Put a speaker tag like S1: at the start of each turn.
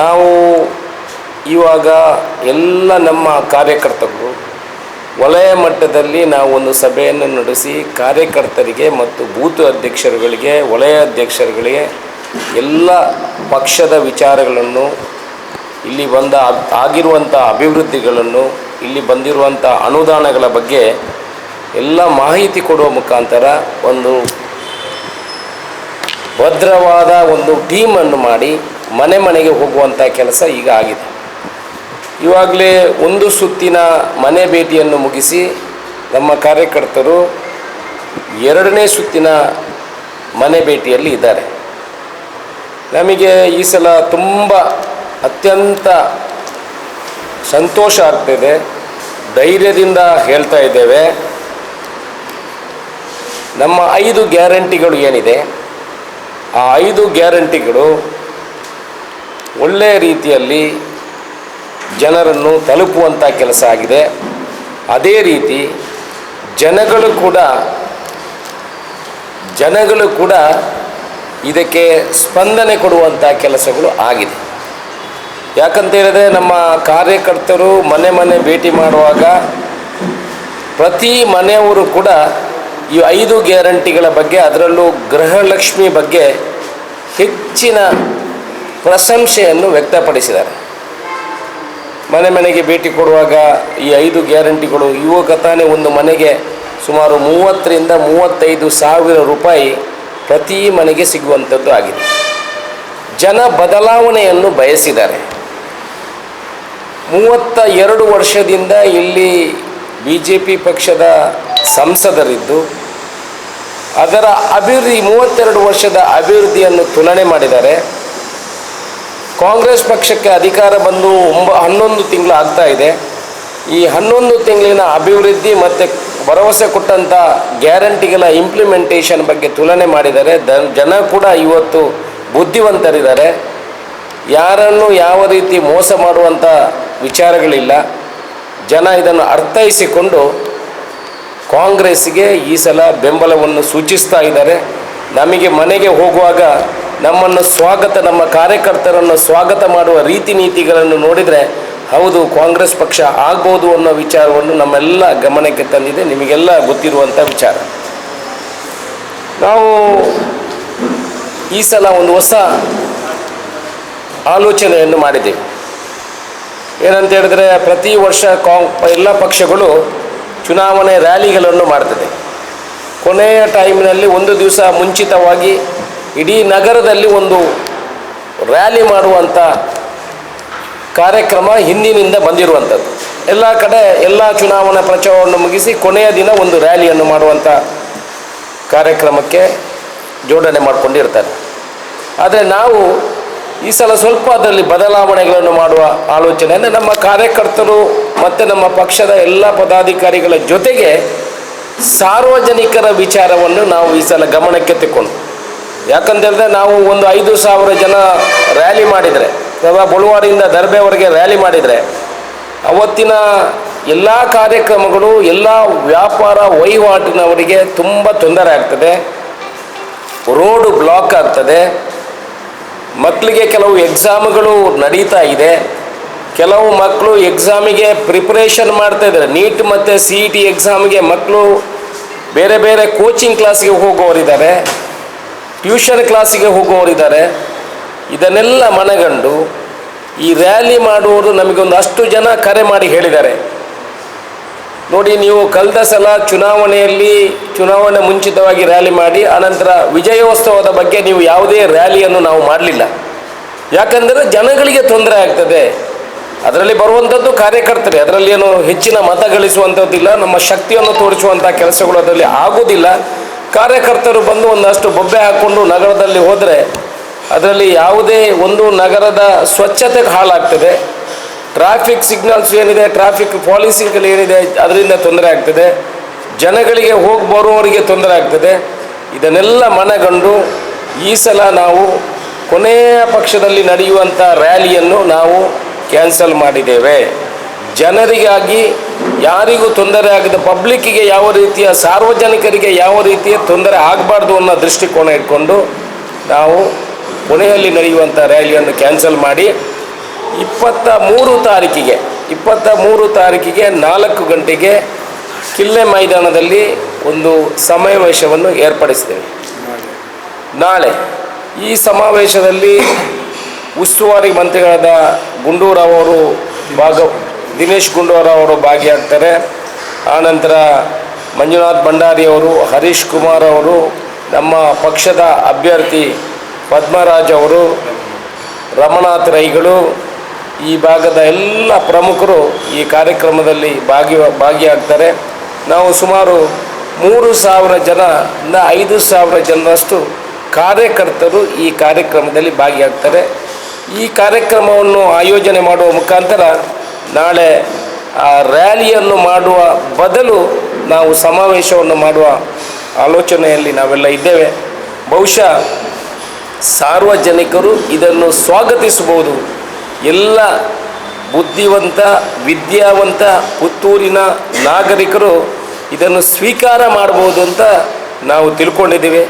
S1: ನಾವು ಇವಾಗ ಎಲ್ಲ ನಮ್ಮ ಕಾರ್ಯಕರ್ತರು ವಲಯ ಮಟ್ಟದಲ್ಲಿ ನಾವು ಒಂದು ಸಭೆಯನ್ನು ನಡೆಸಿ ಕಾರ್ಯಕರ್ತರಿಗೆ ಮತ್ತು ಬೂತ್ ಅಧ್ಯಕ್ಷರುಗಳಿಗೆ, ವಲಯ ಅಧ್ಯಕ್ಷರುಗಳಿಗೆ ಎಲ್ಲ ಪಕ್ಷದ ವಿಚಾರಗಳನ್ನು, ಇಲ್ಲಿ ಬಂದ ಆಗಿರುವಂಥ ಅಭಿವೃದ್ಧಿಗಳನ್ನು, ಇಲ್ಲಿ ಬಂದಿರುವಂಥ ಅನುದಾನಗಳ ಬಗ್ಗೆ ಎಲ್ಲ ಮಾಹಿತಿ ಕೊಡುವ ಮುಖಾಂತರ ಒಂದು ಭದ್ರವಾದ ಒಂದು ಟೀಮನ್ನು ಮಾಡಿ ಮನೆ ಮನೆಗೆ ಹೋಗುವಂಥ ಕೆಲಸ ಈಗ ಆಗಿದೆ. ಇವಾಗಲೇ ಒಂದು ಸುತ್ತಿನ ಮನೆ ಭೇಟಿಯನ್ನು ಮುಗಿಸಿ ನಮ್ಮ ಕಾರ್ಯಕರ್ತರು ಎರಡನೇ ಸುತ್ತಿನ ಮನೆ ಭೇಟಿಯಲ್ಲಿ ಇದ್ದಾರೆ. ನಮಗೆ ಈ ಸಲ ತುಂಬ ಅತ್ಯಂತ ಸಂತೋಷ ಆಗ್ತಿದೆ. ಧೈರ್ಯದಿಂದ ಹೇಳ್ತಾ ಇದ್ದೇವೆ. ನಮ್ಮ ಐದು ಗ್ಯಾರಂಟಿಗಳು ಏನಿದೆ? ಆ ಐದು ಗ್ಯಾರಂಟಿಗಳು ಒಳ್ಳೆಯ ರೀತಿಯಲ್ಲಿ ಜನರನ್ನು ತಲುಪುವಂಥ ಕೆಲಸ ಆಗಿದೆ. ಅದೇ ರೀತಿ ಜನಗಳು ಕೂಡ ಜನಗಳು ಕೂಡ ಇದಕ್ಕೆ ಸ್ಪಂದನೆ ಕೊಡುವಂಥ ಕೆಲಸಗಳು ಆಗಿದೆ. ಯಾಕಂತ ಹೇಳಿದ್ರೆ ನಮ್ಮ ಕಾರ್ಯಕರ್ತರು ಮನೆ ಮನೆ ಭೇಟಿ ಮಾಡುವಾಗ ಪ್ರತಿ ಮನೆಯವರು ಕೂಡ ಈ ಐದು ಗ್ಯಾರಂಟಿಗಳ ಬಗ್ಗೆ, ಅದರಲ್ಲೂ ಗೃಹಲಕ್ಷ್ಮಿ ಬಗ್ಗೆ ಹೆಚ್ಚಿನ ಪ್ರಶಂಸೆಯನ್ನು ವ್ಯಕ್ತಪಡಿಸಿದ್ದಾರೆ. ಮನೆ ಮನೆಗೆ ಭೇಟಿ ಕೊಡುವಾಗ ಈ ಐದು ಗ್ಯಾರಂಟಿಗಳು ಇವಾಗ ತಾನೇ ಒಂದು ಮನೆಗೆ ಸುಮಾರು ಮೂವತ್ತರಿಂದ ಮೂವತ್ತೈದು ಸಾವಿರ ರೂಪಾಯಿ ಪ್ರತಿ ಮನೆಗೆ ಸಿಗುವಂಥದ್ದು ಆಗಿದೆ. ಜನ ಬದಲಾವಣೆಯನ್ನು ಬಯಸಿದ್ದಾರೆ. ಮೂವತ್ತ ಎರಡು ವರ್ಷದಿಂದ ಇಲ್ಲಿ ಬಿ ಜೆ ಪಿ ಪಕ್ಷದ ಸಂಸದರಿದ್ದು, ಅದರ ಅಭಿವೃದ್ಧಿ ಮೂವತ್ತೆರಡು ವರ್ಷದ ಅಭಿವೃದ್ಧಿಯನ್ನು ತುಲನೆ ಮಾಡಿದ್ದಾರೆ. ಕಾಂಗ್ರೆಸ್ ಪಕ್ಷಕ್ಕೆ ಅಧಿಕಾರ ಬಂದು ಒಂಬ ಹನ್ನೊಂದು ತಿಂಗಳು ಆಗ್ತಾ ಇದೆ. ಈ ಹನ್ನೊಂದು ತಿಂಗಳಿನ ಅಭಿವೃದ್ಧಿ ಮತ್ತು ಭರವಸೆ ಕೊಟ್ಟಂಥ ಗ್ಯಾರಂಟಿಗಳ ಇಂಪ್ಲಿಮೆಂಟೇಷನ್ ಬಗ್ಗೆ ತುಲನೆ ಮಾಡಿದರೆ ಜನ ಕೂಡ ಇವತ್ತು ಬುದ್ಧಿವಂತರಿದ್ದಾರೆ. ಯಾರನ್ನು ಯಾವ ರೀತಿ ಮೋಸ ಮಾಡುವಂಥ ವಿಚಾರಗಳಿಲ್ಲ. ಜನ ಇದನ್ನು ಅರ್ಥೈಸಿಕೊಂಡು ಕಾಂಗ್ರೆಸ್ಗೆ ಈ ಸಲ ಬೆಂಬಲವನ್ನು ಸೂಚಿಸ್ತಾ ಇದ್ದಾರೆ. ನಮಗೆ ಮನೆಗೆ ಹೋಗುವಾಗ ನಮ್ಮನ್ನು ಸ್ವಾಗತ, ನಮ್ಮ ಕಾರ್ಯಕರ್ತರನ್ನು ಸ್ವಾಗತ ಮಾಡುವ ರೀತಿ ನೀತಿಗಳನ್ನು ನೋಡಿದರೆ ಹೌದು, ಕಾಂಗ್ರೆಸ್ ಪಕ್ಷ ಆಗ್ಬೋದು ಅನ್ನೋ ವಿಚಾರವನ್ನು ನಮ್ಮೆಲ್ಲ ಗಮನಕ್ಕೆ ತಂದಿದೆ. ನಿಮಗೆಲ್ಲ ಗೊತ್ತಿರುವಂಥ ವಿಚಾರ. ನಾವು ಈ ಸಲ ಒಂದು ಹೊಸ ಆಲೋಚನೆಯನ್ನು ಮಾಡಿದ್ದೇವೆ. ಏನಂತ ಹೇಳಿದ್ರೆ ಪ್ರತಿ ವರ್ಷ ಕಾಂಗ್ ಎಲ್ಲ ಪಕ್ಷಗಳು ಚುನಾವಣೆ ರ್ಯಾಲಿಗಳನ್ನು ಮಾಡ್ತದೆ. ಕೊನೆಯ ಟೈಮಿನಲ್ಲಿ ಒಂದು ದಿವಸ ಮುಂಚಿತವಾಗಿ ಇಡೀ ನಗರದಲ್ಲಿ ಒಂದು ರ್ಯಾಲಿ ಮಾಡುವಂಥ ಕಾರ್ಯಕ್ರಮ ಹಿಂದಿನಿಂದ ಬಂದಿರುವಂಥದ್ದು. ಎಲ್ಲ ಕಡೆ ಎಲ್ಲ ಚುನಾವಣಾ ಪ್ರಚಾರವನ್ನು ಮುಗಿಸಿ ಕೊನೆಯ ದಿನ ಒಂದು ರ್ಯಾಲಿಯನ್ನು ಮಾಡುವಂಥ ಕಾರ್ಯಕ್ರಮಕ್ಕೆ ಜೋಡಣೆ ಮಾಡಿಕೊಂಡಿರ್ತಾರೆ. ಆದರೆ ನಾವು ಈ ಸಲ ಸ್ವಲ್ಪ ಅದರಲ್ಲಿ ಬದಲಾವಣೆಗಳನ್ನು ಮಾಡುವ ಆಲೋಚನೆ ನಮ್ಮ ಕಾರ್ಯಕರ್ತರು ಮತ್ತು ನಮ್ಮ ಪಕ್ಷದ ಎಲ್ಲ ಪದಾಧಿಕಾರಿಗಳ ಜೊತೆಗೆ ಸಾರ್ವಜನಿಕರ ವಿಚಾರವನ್ನು ನಾವು ಈ ಸಲ ಗಮನಕ್ಕೆ ತೆಕ್ಕೊಂಡು ಯಾಕಂತೇಳಿದ್ರೆ ನಾವು ಒಂದು ಐದು ಸಾವಿರ ಜನ ರ್ಯಾಲಿ ಮಾಡಿದರೆ, ಅಥವಾ ಬಳುವಾಡಿಯಿಂದ ದರ್ಬೆವರೆಗೆ ರ್ಯಾಲಿ ಮಾಡಿದರೆ, ಅವತ್ತಿನ ಎಲ್ಲ ಕಾರ್ಯಕ್ರಮಗಳು, ಎಲ್ಲ ವ್ಯಾಪಾರ ವಹಿವಾಟಿನವರಿಗೆ ತುಂಬ ತೊಂದರೆ ಆಗ್ತದೆ. ರೋಡು ಬ್ಲಾಕ್ ಆಗ್ತದೆ. ಮಕ್ಕಳಿಗೆ ಕೆಲವು ಎಕ್ಸಾಮ್ಗಳು ನಡೀತಾ ಇದೆ. ಕೆಲವು ಮಕ್ಕಳು ಎಕ್ಸಾಮಿಗೆ ಪ್ರಿಪ್ರೇಷನ್ ಮಾಡ್ತಾ ಇದ್ದಾರೆ. ನೀಟ್ ಮತ್ತು ಸಿ ಇ ಟಿ ಎಕ್ಸಾಮ್ಗೆ ಮಕ್ಕಳು ಬೇರೆ ಬೇರೆ ಕೋಚಿಂಗ್ ಕ್ಲಾಸ್ಗೆ ಹೋಗೋರಿದ್ದಾರೆ. ಟ್ಯೂಷನ್ ಕ್ಲಾಸಿಗೆ ಹೋಗುವವರಿದ್ದಾರೆ. ಇದನ್ನೆಲ್ಲ ಮನಗಂಡು ಈ ರ್ಯಾಲಿ ಮಾಡುವವರು ನಮಗೊಂದು ಅಷ್ಟು ಜನ ಕರೆ ಮಾಡಿ ಹೇಳಿದ್ದಾರೆ. ನೋಡಿ, ನೀವು ಕಳೆದ ಸಲ ಚುನಾವಣೆಯಲ್ಲಿ ಚುನಾವಣೆ ಮುಂಚಿತವಾಗಿ ರ್ಯಾಲಿ ಮಾಡಿ, ಅನಂತರ ವಿಜಯೋತ್ಸವದ ಬಗ್ಗೆ ನೀವು ಯಾವುದೇ ರ್ಯಾಲಿಯನ್ನು ನಾವು ಮಾಡಲಿಲ್ಲ. ಯಾಕಂದರೆ ಜನಗಳಿಗೆ ತೊಂದರೆ ಆಗ್ತದೆ. ಅದರಲ್ಲಿ ಬರುವಂಥದ್ದು ಕಾರ್ಯಕರ್ತರೇ, ಅದರಲ್ಲಿ ಏನು ಹೆಚ್ಚಿನ ಮತ ಗಳಿಸುವಂಥದ್ದಿಲ್ಲ, ನಮ್ಮ ಶಕ್ತಿಯನ್ನು ತೋರಿಸುವಂಥ ಕೆಲಸಗಳು ಅದರಲ್ಲಿ ಆಗೋದಿಲ್ಲ ಕಾರ್ಯಕರ್ತರು ಬಂದು ಒಂದಷ್ಟು ಬೊಬ್ಬೆ ಹಾಕ್ಕೊಂಡು ನಗರದಲ್ಲಿ ಹೋದರೆ ಅದರಲ್ಲಿ ಯಾವುದೇ ಒಂದು ನಗರದ ಸ್ವಚ್ಛತೆಗೆ ಹಾಳಾಗ್ತದೆ. ಟ್ರಾಫಿಕ್ ಸಿಗ್ನಲ್ಸ್ ಏನಿದೆ, ಟ್ರಾಫಿಕ್ ಪಾಲಿಸಿಗಳು ಏನಿದೆ, ಅದರಿಂದ ತೊಂದರೆ ಆಗ್ತದೆ. ಜನಗಳಿಗೆ ಹೋಗಿ ಬರುವವರಿಗೆ ತೊಂದರೆ ಆಗ್ತದೆ. ಇದನ್ನೆಲ್ಲ ಮನಗಂಡು ಈ ಸಲ ನಾವು ಕೊನೆಯ ಪಕ್ಷದಲ್ಲಿ ನಡೆಯುವಂಥ ರ್ಯಾಲಿಯನ್ನು ನಾವು ಕ್ಯಾನ್ಸಲ್ ಮಾಡಿದ್ದೇವೆ. ಜನರಿಗಾಗಿ ಯಾರಿಗೂ ತೊಂದರೆ ಆಗದ ಪಬ್ಲಿಕ್ಕಿಗೆ ಯಾವ ರೀತಿಯ ಸಾರ್ವಜನಿಕರಿಗೆ ಯಾವ ರೀತಿಯ ತೊಂದರೆ ಆಗಬಾರ್ದು ಅನ್ನೋ ದೃಷ್ಟಿಕೋನ ಇಟ್ಕೊಂಡು ನಾವು ಪುಣೆಯಲ್ಲಿ ನಡೆಯುವಂಥ ರ್ಯಾಲಿಯನ್ನು ಕ್ಯಾನ್ಸಲ್ ಮಾಡಿ ಇಪ್ಪತ್ತ ಮೂರು ತಾರೀಕಿಗೆ, ಇಪ್ಪತ್ತ ಮೂರು ತಾರೀಕಿಗೆ ನಾಲ್ಕು ಗಂಟೆಗೆ ಕಿಲ್ಲೆ ಮೈದಾನದಲ್ಲಿ ಒಂದು ಸಮಾವೇಶವನ್ನು ಏರ್ಪಡಿಸಿದ್ದೇವೆ. ನಾಳೆ ಈ ಸಮಾವೇಶದಲ್ಲಿ ಉಸ್ತುವಾರಿ ಮಂತ್ರಿಗಳಾದ ಗುಂಡೂರಾವ್ ಅವರು ಭಾಗ ದಿನೇಶ್ ಗುಂಡೂರಾವ್ ಅವರು ಭಾಗಿಯಾಗ್ತಾರೆ. ಆನಂತರ ಮಂಜುನಾಥ್ ಭಂಡಾರಿ ಅವರು, ಹರೀಶ್ ಕುಮಾರ್ ಅವರು, ನಮ್ಮ ಪಕ್ಷದ ಅಭ್ಯರ್ಥಿ ಪದ್ಮರಾಜ್ ಅವರು, ರಮಣಾಥ್ ರೈಗಳು, ಈ ಭಾಗದ ಎಲ್ಲ ಪ್ರಮುಖರು ಈ ಕಾರ್ಯಕ್ರಮದಲ್ಲಿ ಭಾಗಿ, ಭಾಗಿಯಾಗ್ತಾರೆ. ನಾವು ಸುಮಾರು ಮೂರು ಸಾವಿರ ಜನದಿಂದ ಐದು ಸಾವಿರ ಜನರಷ್ಟು ಕಾರ್ಯಕರ್ತರು ಈ ಕಾರ್ಯಕ್ರಮದಲ್ಲಿ ಭಾಗಿಯಾಗ್ತಾರೆ. ಈ ಕಾರ್ಯಕ್ರಮವನ್ನು ಆಯೋಜನೆ ಮಾಡುವ ಮುಖಾಂತರ ನಾಳೆ ಆ ರ್ಯಾಲಿಯನ್ನು ಮಾಡುವ ಬದಲು ನಾವು ಸಮಾವೇಶವನ್ನು ಮಾಡುವ ಆಲೋಚನೆಯಲ್ಲಿ ನಾವೆಲ್ಲ ಇದ್ದೇವೆ. ಬಹುಶಃ ಸಾರ್ವಜನಿಕರು ಇದನ್ನು ಸ್ವಾಗತಿಸಬಹುದು. ಎಲ್ಲ ಬುದ್ಧಿವಂತ, ವಿದ್ಯಾವಂತ ಪುತ್ತೂರಿನ ನಾಗರಿಕರು ಇದನ್ನು ಸ್ವೀಕಾರ ಮಾಡ್ಬೋದು ಅಂತ ನಾವು ತಿಳ್ಕೊಂಡಿದ್ದೀವಿ.